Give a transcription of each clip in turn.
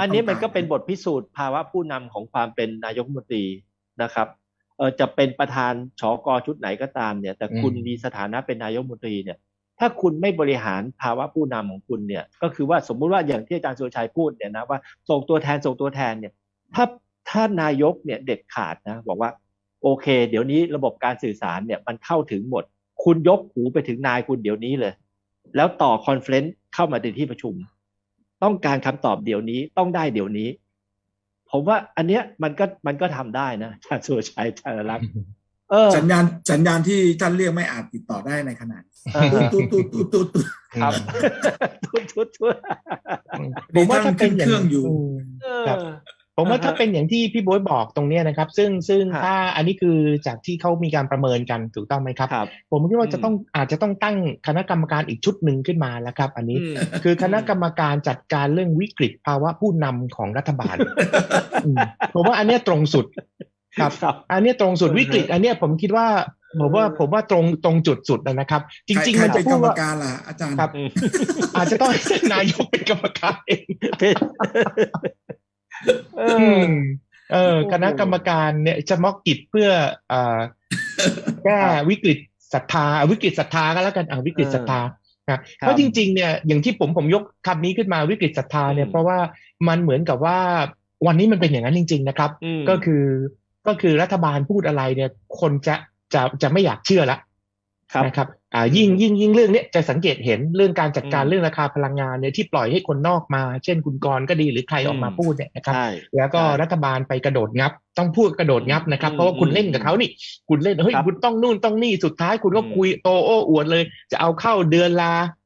อันนี้มันต้ก็งารเป็นบทพิสูจน์ภาวะผู้นำของความเป็นนายกรัฐมนตรีนะครับเออจะเป็นประธานชกชุดไหนก็ตามเนี่ย แต่คุณอืมมีสถานะเป็นนายกรัฐมนตรีเนี่ย ถ้าคุณไม่บริหารภาวะผู้นำของคุณเนี่ย ก็คือว่าสมมุติว่าอย่างที่อาจารย์สุรชัยพูดเนี่ยนะว่าส่งตัวแทนส่งตัวแทนเนี่ย ถ้าถ้านายกเนี่ยเด็ดขาดนะบอกว่า โอเค เดี๋ยวนี้ระบบการสื่อสารเนี่ยมันเข้าถึงหมด คุณยกหูไปถึงนายคุณเดี๋ยวนี้เลย แล้วต่อคอนเฟลนซ์เข้ามาในที่ประชุม ต้องการคำตอบเดี๋ยวนี้ต้องได้เดี๋ยวนี้ ผมว่าอันเนี้ยมันก็มันก็ทำได้นะอาจารย์สุรชัยอาจารย์รักษณ์เออสัญญาณสัญญาณที่ท่านเรียกไม่อาจติดต่อได้ในขณะนี้เออตุ๊ดตุ๊ดตุ๊ดตุ๊ดตุ๊ดครับทุดทุดทุดผมว่าถ้าเป็นอย่างเครื่องอยู่มเออครับ ผมว่าอ่าฮะถ้าเป็นอย่างที่พี่โบ๊ทบอกตรงเนี้ยนะครับ ซึ่งซึ่งครับถ้าอันนี้คือจากที่เขามีการประเมินกันถูกต้องไหมครับครับผมคิดว่าอืมจะต้องอาจจะต้องตั้งคณะกรรมการอีกชุดหนึ่งขึ้นมาแล้วครับ อันนี้อืมคือคณะกรรมการจัดการเรื่องวิกฤตภาวะผู้นำของรัฐบาลอืมผมว่าอันเนี้ยตรงสุดครับครับอันเนี้ยตรงสุดอือฮะวิกฤต อันเนี้ยผมคิดว่าผมว่าผมว่าตรงตรงจุดสุดนะครับ จริงใคๆมันเป็จะนพูกรดรมว่าการล่ะอาจารย์ครับ อาจจะต้องให้ท่านนายกเป็นกรรมการเอง เออือมเออโอ้โหคณะกรรมการเนี่ยจะมอกกิจเพื่อเอ่อแก้ครับวิกฤตศรัทธาเอาวิกฤตศรัทธาก็แล้วกันอ่าวิกฤตศรัทธานะเพครับราะจริงๆ เนี่ยอย่างที่ผมผมยกคำนี้ขึ้นมาวิกฤตศรัทธาเนี่ยอืมเพราะว่ามันเหมือนกับว่าวันนี้มันเป็นอย่างนั้นจริง ๆ นะครับอืมก็คือก็คือรัฐบาลพูดอะไรเนี่ย คนจะจะจะไม่อยากเชื่อละ ครับนะครับอ่ายิ่งยิ่งยิ่งเรื่องเนี้ยจะสังเกตเห็นเรื่องการจัดการอืมเรื่องราคาพลังงานเนี่ยที่ปล่อยให้คนนอกมา เช่นคุณกรณ์ก็ดีหรือใครออกมาอืมพูดเนี่ยนะครับใช่แล้วก็ใช่รัฐบาลไปกระโดดงับ ต้องพูดกระโดดงับนะครับอืมเพราะว่าคุณอืมเล่นกับเขานี่ คุณเล่นเฮ้ยครับคุณต้องนู่นต้องนี่สุดท้ายคุณก็อืมคุยโตโอ้อวดเลย จะเอาเข้าเดือนละอืม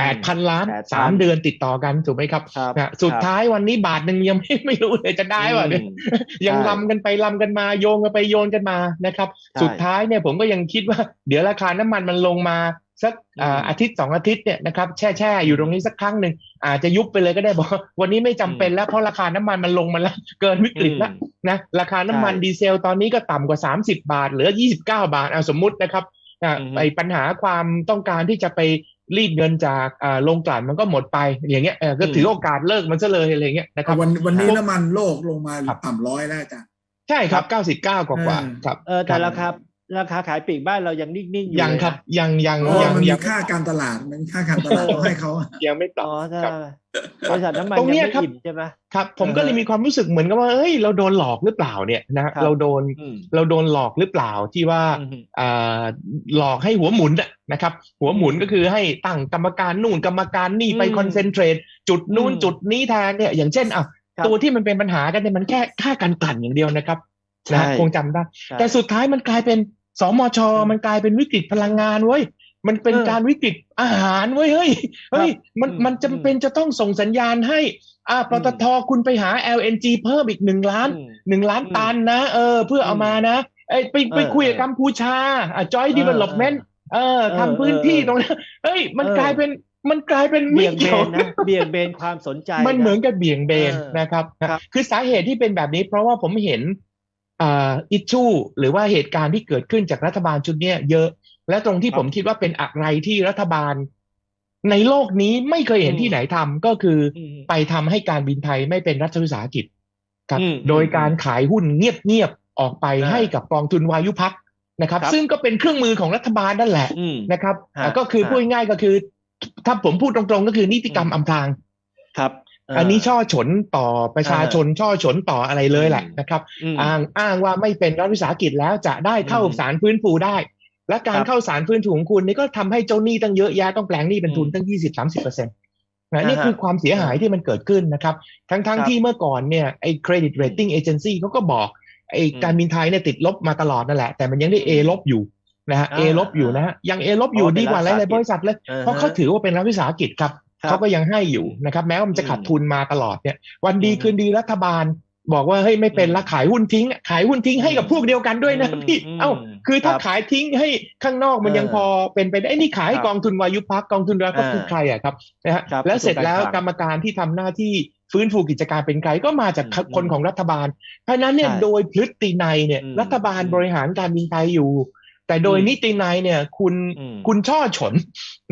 แปดพันล้าน8,000สามเดือนติดต่อกันถูกไหมครับครับนะสุดท้ายวันนี้บาทหนึ่งยังไม่ไม่รู้เลยจะได้ป่ะเนี่ยอืมยังใช่ลำกันไปลำกันมาโยงกันไปโยนกันมานะครับใช่สุดท้ายเนี่ยผมก็ยังคิดว่า เดี๋ยวราคาน้ำมันมันลงมาสักอ่าอืมอาทิตย์สองอาทิตย์เนี่ยนะครับแช่แช่อยู่ตรงนี้สักครั้งหนึ่งอาจจะยุบไปเลยก็ได้บอกว่าวันนี้ไม่จำเป็นแล้วเพราะราคาน้ำมันมันลงมาแล้วเกินวิกฤตแล้วนะราคาน้ำมันใช่ดีเซลตอนนี้ก็ต่ำกว่า 30 บาทเหลือ 29 บาทเอาสมมุตินะครับอะอือฮึไอ้ปัญหาความต้องการที่จะไป รีดเงินจากอ่าโรงกลั่นมันก็หมดไปอย่างเงี้ยเออก็ถือโอกาสเลิกมันซะเลยอะไรเงี้ยนะครับวันวันนี้ครับน้ำมันโลกลงมาครับต่ำร้อยแล้วอาจารย์ใช่ครับ99กว่ากว่าเออครับเออแต่คราบคา ราคาขายปลีกบ้านเรายังนิ่งๆอยู่ยังเลยครับนะยังยังเพราะยัว่างมันมียังค่าการตลาดมันมีค่าการตลาดต้องให้เขายังไม่ต่อ๋ออใช่ครับบริษัทน้ำมันตรงยังเนี้ยไม่ครับอิ่มใช่ไหมครับ ผมก็เลยอ่าฮะมีความรู้สึกเหมือนกับว่าเอ้ยเราโดนหลอกหรือเปล่าเนี่ยนะครับเราโดนอืมเราโดนหลอกหรือเปล่าที่ว่าอืมอ่าหลอกให้หัวหมุนน่ะนะครับ หัวหมุนก็คือให้ตั้งกรรมการนู่นกรรมการนี่ไปอืมคอนเซนเทรตจุดนู่นอืมจุดนี้แทนเนี่ยอย่างเช่นอะครับตัวที่มันเป็นปัญหากันเนี่ยมันแค่ค่าการกลั่นอย่างเดียวนะครับใช่นะคงจำได้ใช่แต่สุดท้ายมันกลายเป็น สมชอืมมันกลายเป็นวิกฤตพลังงานเว้ยมันเป็นเออการวิกฤตอาหารเว้ยเฮ้ยเฮ้ยมันอืมมันจำเป็นจะต้องส่งสัญญาณให้อ่าปตทคุณไปหา LNG เพิ่มอีกหนึ่งล้านอืมหนึ่งล้านอืมตันนะเออเพื่อเอามานะไอ้ยไปไปเออคุยกับกัมพูชาอะ joint เออ development เออเออทำพื้นที่เออตรงนั้นเฮ้ยมันเออกลายเป็นมันกลายเป็นเบี่ไม่ยงเบเกี่ยวนนะเบี่ยงเบนความสนใจ มันเหมือนกับเบี่ยงเบนเออนะครับครับ คือสาเหตุที่เป็นแบบนี้เพราะว่าผมเห็น อ่าอิชชูหรือว่าเหตุการณ์ที่เกิดขึ้นจากรัฐบาลชุดเนี้ยเยอะ และตรงที่ครับผมคิดว่าเป็นอะไรที่รัฐบาล ในโลกนี้ไม่เคยเห็นอืมที่ไหนทำก็คืออืมไปทำให้การบินไทยไม่เป็นรัฐวิสาหกิจครับอืมโดยการขายหุ้นเงียบๆออกไปอ่าให้กับกองทุนวายุพักนะครับครับ ซึ่งก็เป็นเครื่องมือของรัฐบาลนั่นแหละอืมนะครับฮะอ่าก็คือฮะพูดง่ายๆก็คือ ถ้าผมพูดตรงๆก็คือนิติกรรมอืมอำพรางครับเอันนี้ช่อฉนต่อประชาชนช่อฉนต่ออะไรเลยแหละอืมนะครับอืมอ้างอ้างว่าไม่เป็นรัฐวิสาหกิจแล้วจะได้เข้าอืมสารฟื้นฟูได้ และการครับเข้าสารฟื้นฟูของคุณนี่ก็ทำให้เจ้าหนี้ตั้งเยอะแยะต้องแปลงหนี้เป็นทุนอืมตั้ง20-30%เปอร์เซ็นต์นะนี่อ่าฮะคือความเสียหายที่มันเกิดขึ้นนะครับ ทั้งๆครับที่เมื่อก่อนเนี่ยไอ้ credit rating agency เขาก็บอกไอ้อืมการบินไทยเนี่ยติดลบมาตลอดนั่นแหละ แต่มันยังได้ A ลบอยู่นะฮะอ่า A ลบอยู่นะฮะยัง A ลบอยู่เพราะว่าดีกว่าเป็นหรัฐวิสาหกิจลายๆบริษัทเลยอ่าฮะเพราะเขาถือว่าเป็นรัฐวิสาหกิจครับครับ เขาก็ยังให้อยู่นะครับ แม้ว่ามันจะอืมขาดทุนมาตลอดเนี่ย วันดีอืมคืนดีรัฐบาลบอกว่าเฮ้ยไม่เป็นละขายหุ้นทิ้ง ขายหุ้นทิ้งให้กับอืมพวกเดียวกันด้วยนะอืมพี่อืมเอ้าคือถ้าครับขายทิ้งให้ข้างนอกมันเออยังพอเป็นไปได้ไอ้นี่ขายให้ครับกองทุนวายุพักกองทุนรัฐก็อ่าคือใครอะครับนะฮะครับแล้วเสร็จแล้วกระทรวงการคลังกรรมการที่ทำหน้าที่ฟื้นฟูกิจการเป็นใครก็มาจากอืมคนของรัฐบาล เพราะฉะนั้นเนี่ยใช่โดยพฤตินัยเนี่ยอืมรัฐบาลอืมบริหารการบินไทยอยู่ แต่โดยนิตินัยเนี่ยคุณอืมคุณช่อฉน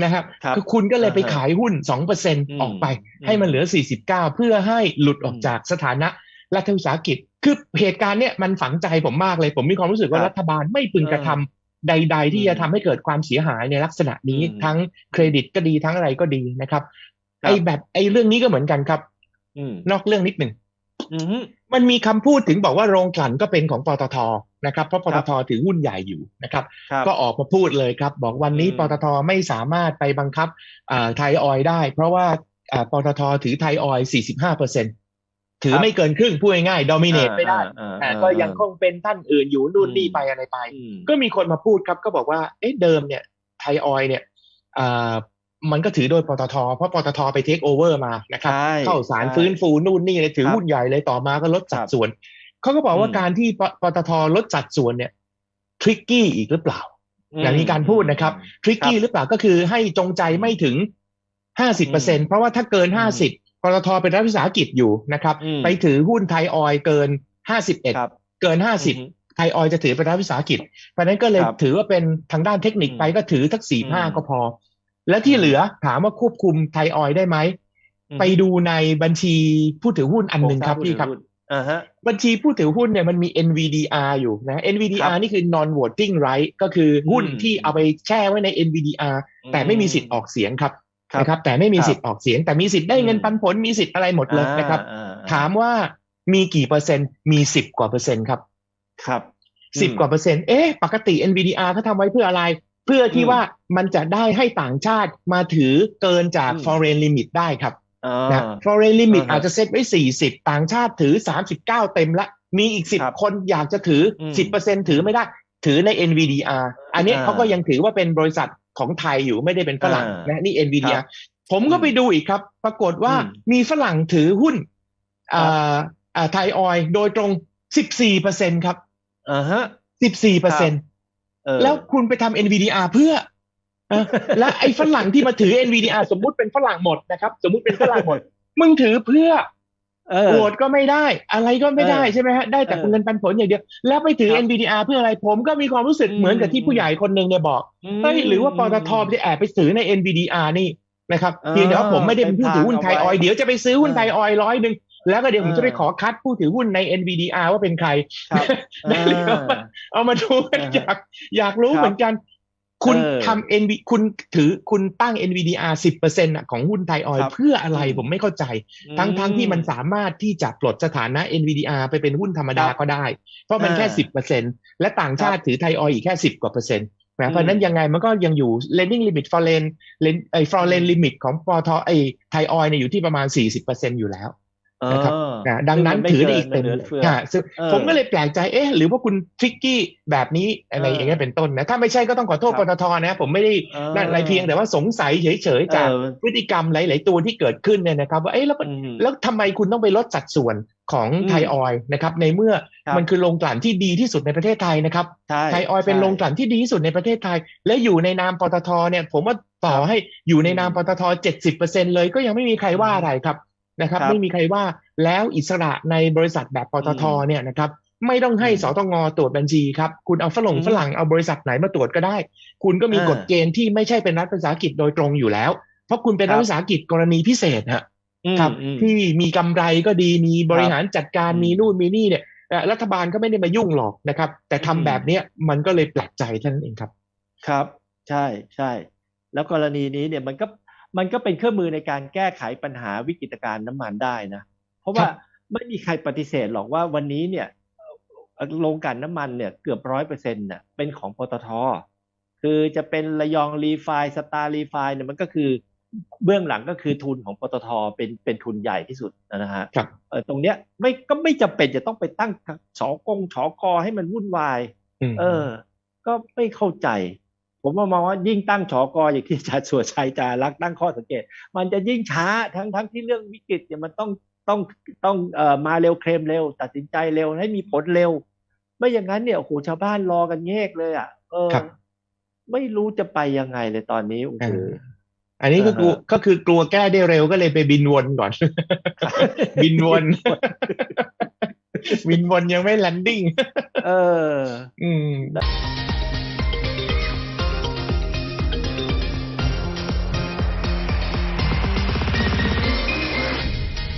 นะครับครับอคุณก็เลยไปอ่าฮะขายหุ้นสองเปอร์เซ็นอืมออกไปอืมให้มันเหลือสี่สิบเก้าเพื่อให้หลุดออกอืมจากสถานะรัฐวิสาหกิจ คือเหตุการณ์เนี่ยมันฝังใจผมมากเลย ผมมีความรู้สึกว่าครับรัฐบาลไม่พึงกระทำใด ๆ ที่อืมจะทำให้เกิดความเสียหายในลักษณะนี้อืมทั้งเครดิตก็ดีทั้งอะไรก็ดีนะครับครับไอ้แบบไอ้เรื่องนี้ก็เหมือนกันครับอืมนอกเรื่องนิดหนึ่งอืมมันมีคำพูดถึงบอกว่าโรงกลั่นก็เป็นของปตท นะครับเพราะปคตรับทถือหุ้นใหญ่อยู่นะครับครับ ก็ออกมาพูดเลยครับ บอกวันนี้อืมปตทไม่สามารถไปบังคับอ่าไทยออยล์ได้ เพราะว่าอ่าปตทถือไทยออยล์45เปอร์เซ็นถือไม่เกินครึ่งพูดง่ายๆดอมิเนตไม่ได้อ่าแต่อ่าก็ยังคงเป็นท่านอื่นอยู่นู่นนี่ไปอะไรไปอืมก็มีคนมาพูดครับก็บอกว่าเอ๊ะเดิมเนี่ยไทยออยล์เนี่ยอ่ามันก็ถือโดยปตท เพราะปตทไปเทคโอเวอร์มานะครับใช่เข้าสารใช่ฟื้นฟูนู่นนี่เลยถือครับหุ้นใหญ่เลยต่อมาก็ลดสัคดรับส่วน เขาก็บอกว่าอืมการที่ปปตทลดสัดส่วนเนี่ยทริกกี้อีกหรือเปล่า อย่างนี้การพูดนะครับทริกกี้หรือเปล่าก็คือให้จงใจไม่ถึงห้าสิบเปอร์เซ็นเพราะว่าถ้าเกินห้าสิบปตทเป็นรัฐวิสาหกิจอยู่นะครับอืมไปถือหุ้นไทยออยล์เกินห้าสิบเอ็ดครับเกินห้าสิบอืมไทยออยล์จะถือเป็นรัฐวิสาหกิจ เพราะฉะนั้นก็เลยครับถือว่าเป็นทางด้านเทคนิคไปอืมก็ถือทักสี่ห้าอืมก็พอ และที่เหลือถามว่าควบคุมไทยออยล์ได้ไหมอืมไปดูในบัญชีผู้ถือหุ้นอันหนึ่งครับพี่ครับ อ่าฮะบัญชีผู้ถือหุ้นเนี่ยมันมี NVDR อยู่นะครั NVDR บนี่คือ non voting right ก็คือหุ้นอืมที่เอาไปแช่ไว้ใน NVDR แต่ไม่มีสิทธิ์ออกเสียงครับครับนะครับแต่ไม่มีครับสิทธิ์ออกเสียง แต่มีสิทธิ์ได้เงินอืมปันผลมีสิทธิ์อะไรหมดเลยนะครับอ่อ่ถามว่ามีกี่เปอร์เซ็นต์มีสิบกว่าเปอร์เซ็นต์ครับครับสิบกว่าเปอร์เซ็นต์เอ๊ะปกติ NVDR เขาทำไว้เพื่ออะไร เพื่อที่อืมว่ามันจะได้ให้ต่างชาติมาถือเกินจากอืม foreign limit ได้ครับอ่า นะ foreign limit อ่าฮะอาจจะเซตไว้สี่สิบต่างชาติถือสามสิบเก้าเต็มละ มีอีกสิบครับคนอยากจะถืออมสิบเปอร์เซ็นถือไม่ได้ ถือใน NVDR อันนี้อ่าเขาก็ยังถือว่าเป็นบริษัทของไทยอยู่ไม่ได้เป็นฝรั่งอ่านนะนี่ครั NVDR บผมก็ไปดูอีกครับ ปรากฏว่าอืมมีฝรั่งถือหุ้นครับอ่าอ่าไทยออยโดยตรงสิบสี่เปอร์เซ็นครับอ่าฮะสิบสี่เปอร์เซ็นเออแล้วคุณไปทำ NVDR เพื่อเออ และไอ้ฝรั่งที่มาถือ NVDR สมมุติเป็นฝรั่งหมดนะครับ สมมุติเป็นฝรั่งหมด มึงถือเพื่อเออโหวตก็ไม่ได้ อะไรก็ไม่ได้เออใช่ไหมฮะได้แต่เออเงินปันผลอย่างเดียว แล้วไปถือครับ NVDR เพื่ออะไรผมก็มีความรู้สึกอืมเหมือนกับที่ผู้ใหญ่คนหนึ่งเนี่ยบอกเฮ้ยหรือว่าปตทจะแอบไปซื้อใน NVDR นี่นะครับเออเพียงแต่ว่าผมไม่ได้เป็นผู้ถือหุ้นไทยออยล์ไปพรางเอาไว้เดี๋ยวจะไปซื้อหุ้นเออไทยออยล์ร้อยหนึ่งแล้วก็เดี๋ยวผมเออจะไปขอคัดผู้ถือหุ้นใน NVDR ว่าเป็นใครครับได้หรือเปล่าอ่าเอามาดูกันอ่าฮะอยากอยากรู้ครับเหมือนกัน คุณเออทำ NV คุณถือคุณตั้ง NVDR สิบเปอร์เซ็นต์ของหุ้นไทยออยล์ครับเพื่ออะไรอืมผมไม่เข้าใจ ทั้งทั้งที่มันสามารถที่จะปลดสถานะ NVDR ไปเป็นหุ้นธรรมดาครับก็ได้ เพราะมันแค่อ่าสิบเปอร์เซ็นและต่างชาติถือไทยออยล์อีกแค่สิบกว่าเปอร์เซ็นต์อืนะมเพราะฉะนั้นยังไงมันก็ยังอยู่ lending limit foreign ไอ้ foreign limit ของปตทไอ้ไทยออยล์เนี่ยอยู่ที่ประมาณ40%อยู่แล้ว นะครับเออนะดังนั้นซึ่ถือได้อีกมัเต็มหลืเลยเฟืออ่าซึ่งเออผมก็เลยแปลกใจเอ๊ะหรือว่าคุณทริกกี้แบบนี้อะไรเออออย่างเงี้ยเป็นต้นนะถ้าไม่ใช่ก็ต้องขอโทษคปรับตทนะ ผมไม่ได้เออนั่นอะไรเพียงแต่ว่าสงสัยเฉยๆจากเออพฤติกรรมหลาย ๆ ตัวที่เกิดขึ้นเนี่ยนะครับว่าเอ๊ะแล้วมันอืมแล้วทำไมคุณต้องไปลดสัดส่วนของอืมไทยออยล์นะครับในเมื่อครับมันคือโรงกลั่นที่ดีที่สุดในประเทศไทยนะครับใช่ไทยออยล์เป็นใช่โรงกลั่นที่ดีที่สุดในประเทศไทย และอยู่ในนามปตทเนี่ยผมว่าต่อให้อยู่ในนามปตทเจ็ดสิบเปอร์เซ็นเลยก็ยังไม่มีใครว่าอะไรครับ นะครับครับ ไม่มีใครว่าแล้วอิสระในบริษัทแบบปตทอืมเนี่ยนะครับไม่ต้องให้อืมสตงตรวจบัญชีครับคุณเอาฝรั่งอืมฝรั่งเอาบริษัทไหนมาตรวจก็ได้ คุณก็มีอ่ากฎเกณฑ์ที่ไม่ใช่เป็นรัฐวิสาหกิจโดยตรงอยู่แล้ว เพราะคุณเป็นครัรับฐวิสาหกิจกรณีพิเศษฮะอืมครับอืมที่มีกำไรก็ดีมีบริหารจัดการอืมมีนู่นมีนี่เนี่ยเอ่อรัฐบาลก็ไม่ได้มายุ่งหรอกนะครับ แต่ทำอืมแบบเนี้ยมันก็เลยแปลกใจเท่านั้นเองครับ ครับ ใช่ใช่แล้วกรณีนี้เนี่ยมันก็ มันก็เป็นเครื่องมือในการแก้ไขปัญหาวิกฤตการณ์น้ำมันได้นะ เพราะว่าครับไม่มีใครปฏิเสธหรอกว่าวันนี้เนี่ยเอ่อโรงกลั่นน้ำมันเนี่ยเกือบร้อยเปอร์เซ็นต์น่ะเป็นของปตท คือจะเป็นระยองรีไฟสตาร์รีไฟเนี่ยมันก็คือเบื้องหลังก็คือทุนของปตทเป็นเป็นทุนใหญ่ที่สุดนะฮะครับเออตรงเนี้ยไม่ก็ไม่จำเป็นจะต้องไปตั้งสอกงฉอกอให้มันวุ่นวายมเออ ก็ไม่เข้าใจ ผมว่ามองว่ายิ่งตั้งฉอกออย่างที่อาจารย์สุวชัยจารักษ์ตั้งข้อสังเกต มันจะยิ่งช้าทั้งทั้งที่เรื่องวิกฤตเนี่ยมันต้องต้องต้องเอ่อมาเร็วเคลมเร็ว ตัดสินใจเร็วให้มีผลเร็ว ไม่อย่างนั้นเนี่ยโอ้โหชาวบ้านรอกันแยกเลยอะเออครับไม่รู้จะไปยังไงเลยตอนนี้โอ้โหอ่าอันนี้ก็กลัวอ่าฮะก็คือกลัวแก้ได้เร็วก็เลยไปบินวนก่อน บินวน บินวนยังไม่แลนดิ้งเออ อืม